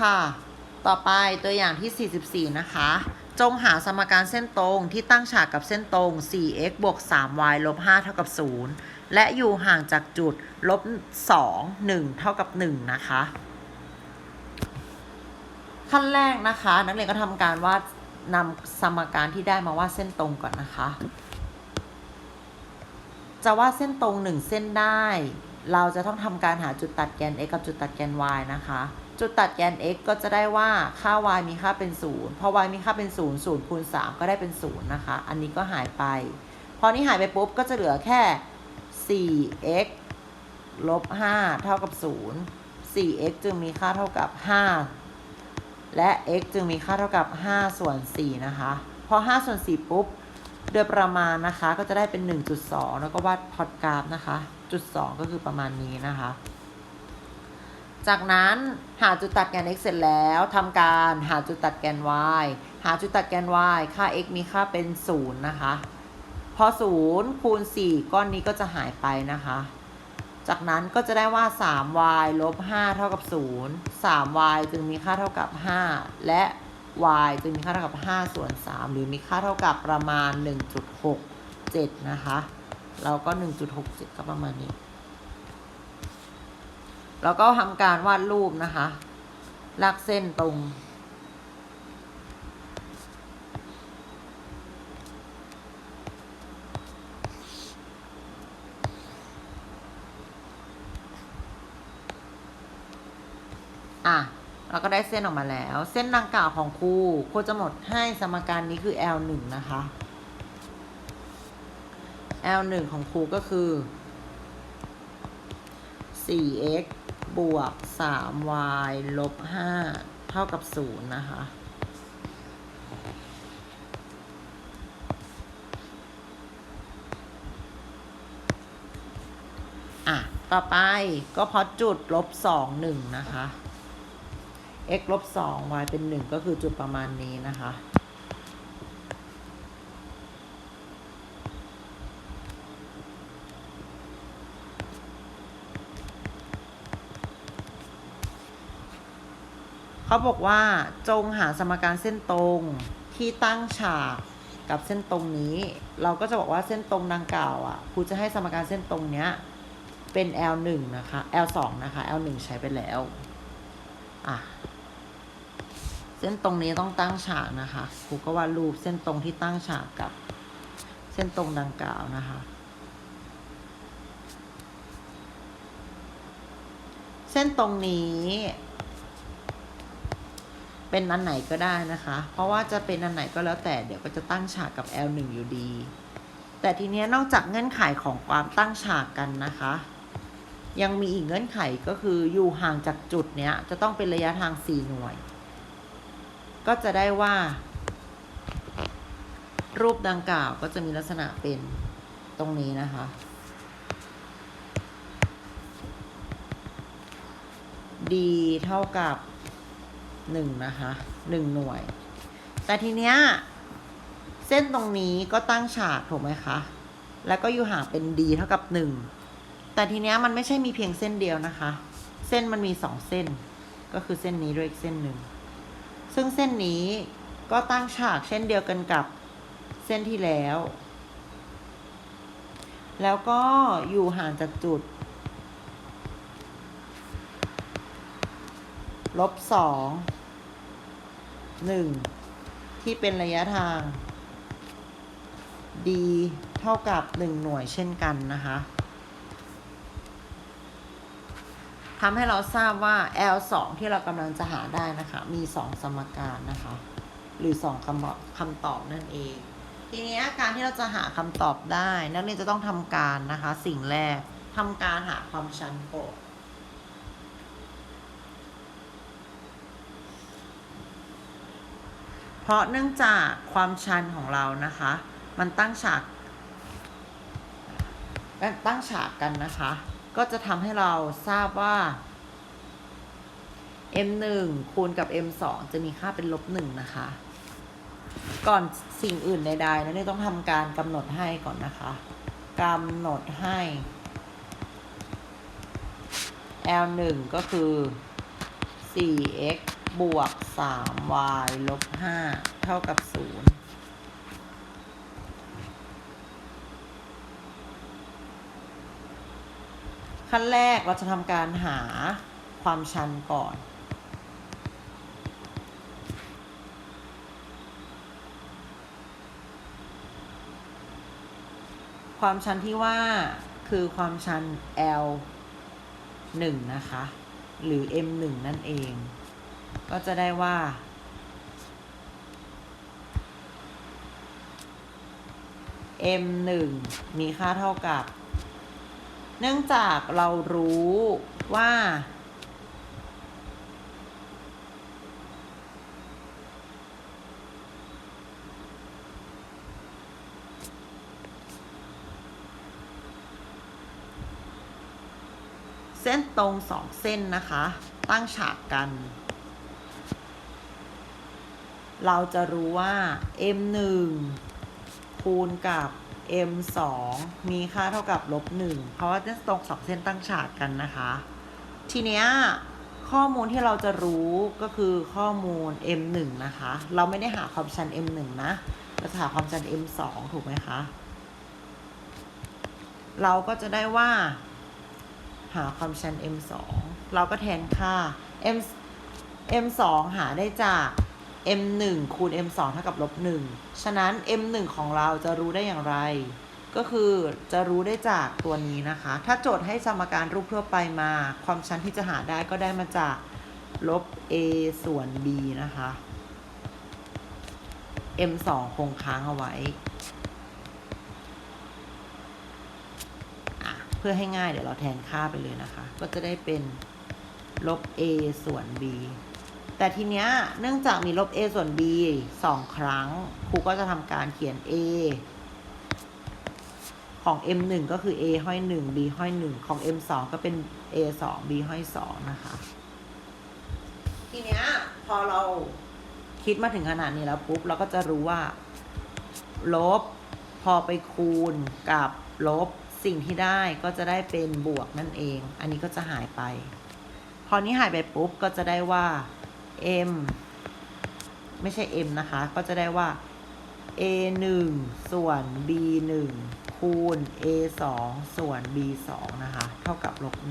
ค่ะ ต่อไปตัวอย่างที่ 44 นะคะ จงหาสมการเส้นตรงที่ตั้งฉากกับเส้นตรง 4x บวก 3y ลบ 5 เท่ากับ 0 และอยู่ห่างจากจุดลบ 2 1 เท่ากับ 1 นะคะ ขั้นแรกนะคะ นักเรียนก็ทำการวาดนำสมการที่ได้มาวาดเส้นตรงก่อนนะคะ จะวาดเส้นตรงหนึ่งเส้นได้ เราจะต้องทำการหาจุดตัดแกน x กับจุดตัดแกน y นะคะ จุดตัดแกน x ก็จะได้ว่าค่า y มีค่าเป็น 0 พอ y มีค่าเป็น0 0คูณ3ก็ได้เป็น 0 นะคะ อันนี้ก็หายไป พอนี้หายไปปุ๊บก็จะเหลือแค่ 4x ลบ 5 เท่ากับ 0 4x จึงมีค่าเท่ากับ 5 และ x จึงมีค่าเท่ากับ 5 ส่วน 4 นะคะ พอ 5 ส่วน 4 ปุ๊บ โดยประมาณนะคะก็จะได้เป็น 1.2 แล้วก็วาดพอตกราฟนะคะ จุด 2 ก็คือประมาณนี้นะคะ จากนั้นหาจุดตัดแกน x เสร็จแล้วทำการหาจุดตัดแกน y หาจุดตัดแกน y ค่า x มีค่าเป็น 0 นะคะ พอ 0 คูณ 4 ก้อนนี้ก็จะหายไปนะคะ จากนั้นก็จะได้ว่า 3y ลบ 5 เท่ากับ 0 3y จึงมีค่าเท่ากับ 5 และ y จึงมีค่าเท่ากับ 5 ส่วน 3 หรือมีค่าเท่ากับประมาณ 1.67 นะคะ เราก็ 1.67 ก็ประมาณนี้ แล้วก็ทำการวาดรูปนะคะ ลากเส้นตรง อะ เราก็ได้เส้นออกมาแล้ว เส้นดังกล่าวของครูครูจะหมดให้สมการนี้คือ L 1 นะคะ L 1 ของครูก็คือ 4x บวก 3y ลบ 5 เท่ากับ 0 นะคะ อะ ต่อไปก็เพราะจุดลบ 2 1 นะคะ x ลบ 2 y เป็น 1 ก็คือจุดประมาณนี้นะคะ เขาบอกว่าจงหาสมการเส้นตรงที่ตั้งฉากกับเส้นตรงนี้ เราก็จะบอกว่าเส้นตรงดังกล่าวอะครูจะให้สมการเส้นตรงเนี้ยเป็น L 1 นะคะ L 2 นะคะ L 1 ใช้ไปแล้วอะเส้นตรงนี้ต้องตั้งฉากนะคะครูก็วาดรูปเส้นตรงที่ตั้งฉากกับเส้นตรงดังกล่าวนะคะ เส้นตรงนี้ เป็นอันไหนก็ได้นะคะ เพราะว่าจะเป็นอันไหนก็แล้วแต่เดี๋ยวก็จะตั้งฉากกับ L1 อยู่ดี แต่ทีเนี้ยนอกจากเงื่อนไขของความตั้งฉากกันนะคะ ยังมีอีกเงื่อนไขก็คืออยู่ห่างจากจุดเนี้ยจะต้องเป็นระยะทาง 4 หน่วย ก็จะได้ว่า รูปดังกล่าวก็จะมีลักษณะเป็นตรงนี้นะคะ d เท่ากับ หนึ่งนะคะหนึ่งหน่วย แต่ทีเนี้ยเส้นตรงนี้ก็ตั้งฉากถูกไหมคะ แล้วก็อยู่ห่างเป็น d เท่ากับหนึ่งแต่ทีเนี้ยมันไม่ใช่มีเพียงเส้นเดียวนะคะ เส้นมันมีสองเส้น ก็คือเส้นนี้ด้วยอีกเส้นหนึ่ง ซึ่งเส้นนี้ก็ตั้งฉากเช่นเดียวกันกับเส้นที่แล้ว แล้วก็อยู่ห่างจากจุดลบสอง หนึ่งที่เป็นระยะทาง d เท่ากับหนึ่งหน่วยเช่นกันนะคะทำให้เราทราบว่า L 2ที่เรากำลังจะหาได้นะคะ มีสองสมการนะคะ หรือสองคำคำตอบนั่นเอง ทีนี้การที่เราจะหาคำตอบได้ นักเรียนจะต้องทำการนะคะ สิ่งแรกทำการหาความชันก่อน เพราะเนื่องจากความชันของเรานะคะ มันตั้งฉากตั้งฉากกันนะคะ ก็จะทำให้เราทราบว่า m 1 คูณกับ m 2 จะมีค่าเป็นลบหนึ่งนะคะ ก่อนสิ่งอื่นใดๆนะนี่ต้องทำการกำหนดให้ก่อนนะคะกำหนดให้ L 1 ก็คือ 4x บวก 3y ลบ 5 เท่ากับ 0ขั้นแรกเราจะทำการหาความชันก่อน ความชันที่ว่าคือความชัน L 1นะคะ หรือ M 1นั่นเอง ก็จะได้ว่า M 1มีค่าเท่ากับ เนื่องจากเรารู้ว่า เส้นตรงสองเส้นนะคะ ตั้งฉากกัน เราจะรู้ว่า m 1 คูณกับ m 2 มีค่าเท่ากับลบ1เพราะว่าเส้นตรงสองเส้นตั้งฉากกันนะคะ ทีเนี้ยข้อมูลที่เราจะรู้ก็คือข้อมูล m 1 นะคะ เราไม่ได้หาความชัน m 1 นะ เราจะหาความชัน m 2 ถูกไหมคะ เราก็จะได้ว่า หาความชัน m 2 เราก็แทนค่า m m 2 หาได้จาก m 1คูณ m 2เท่ากับลบ1ฉะนั้น m 1ของเราจะรู้ได้อย่างไร ก็คือจะรู้ได้จากตัวนี้นะคะ ถ้าโจทย์ให้สมการรูปทั่วไปมา ความชันที่จะหาได้ก็ได้มาจากลบ a ส่วน b นะคะ m 2คงค้างเอาไว้ เพื่อให้ง่ายเดี๋ยวเราแทนค่าไปเลยนะคะ ก็จะได้เป็นลบ a ส่วน b แต่ทีเนี้ยเนื่องจากมีลบ a ส่วน b สองครั้ง ครูก็จะทำการเขียน a ของ m 1ก็คือ a ห้อย 1 b ห้อย 1 ของ m 2ก็เป็น a 2 b ห้อย 2 นะคะ ทีเนี้ยพอเราคิดมาถึงขนาดนี้แล้วปุ๊บ เราก็จะรู้ว่า ลบพอไปคูณกับลบสิ่งที่ได้ก็จะได้เป็นบวกนั่นเอง อันนี้ก็จะหายไป พอนี้หายไปปุ๊บก็จะได้ว่า m ไม่ใช่ m นะคะ ก็จะได้ว่า a 1ส่วน b 1คูณ a 2ส่วน b 2นะคะ เท่ากับลบ1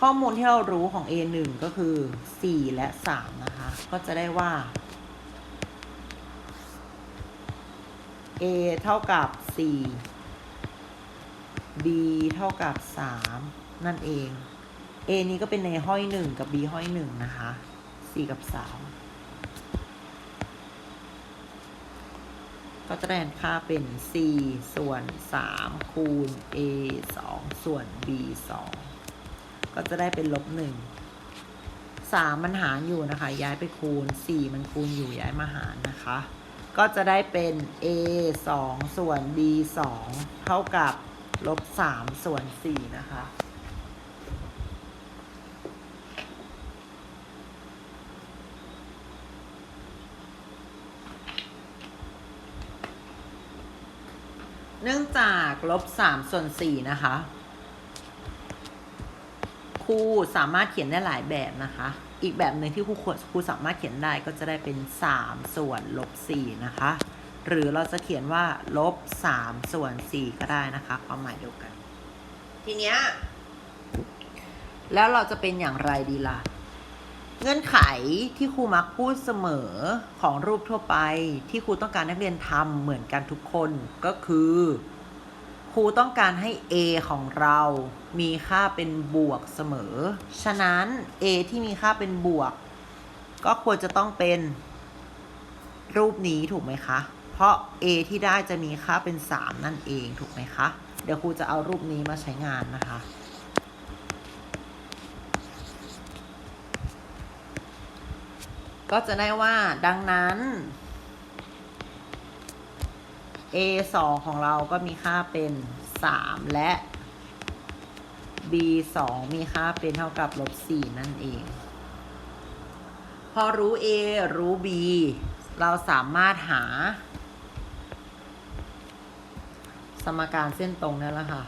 ข้อมูลที่เรารู้ของ a 1ก็คือ 4 และ 3 นะคะ ก็จะได้ว่า a เท่ากับ 4 b เท่ากับ 3 นั่นเอง a นี้ก็เป็นในห้อย1กับ b ห้อย1นะคะ4กับ3ก็จะได้ค่าเป็น4ส่วน 3 คูณ a 2 ส่วน b 2ก็จะได้เป็นลบ 1 3 มันหารอยู่นะคะ ย้ายไปคูณ 4 มันคูณอยู่ย้ายมาหารนะคะ ก็จะได้เป็น a 2 ส่วน b 2เท่ากับลบ 3 ส่วน 4 นะคะ นื่องจากลบ3ส่วน4นะคะ ครูสามารถเขียนได้หลายแบบนะคะ อีกแบบหนึ่งที่ครูครูสามารถเขียนได้ก็จะได้เป็น3ส่วนลบ4นะคะ หรือเราจะเขียนว่าลบ3ส่วน4ก็ได้นะคะ ความหมายเดียวกัน ทีเนี้ยแล้วเราจะเป็นอย่างไรดีล่ะ เงื่อนไขที่ครูมักพูดเสมอของรูปทั่วไป ที่ครูต้องการนักเรียนทำเหมือนกันทุกคนก็คือครูต้องการให้ a ของเรามีค่าเป็นบวกเสมอ ฉะนั้น a ที่มีค่าเป็นบวก ก็ควรจะต้องเป็นรูปนี้ถูกไหมคะ เพราะ a ที่ได้จะมีค่าเป็น 3 นั่นเองถูกไหมคะ เดี๋ยวครูจะเอารูปนี้มาใช้งานนะคะ ก็จะได้ว่าดังนั้น a 2ของเราก็มีค่าเป็น3และ b 2มีค่าเป็นเท่ากับลบ4นั่นเอง พอรู้ a รู้ b เราสามารถหา สมการเส้นตรงได้แล้วค่ะ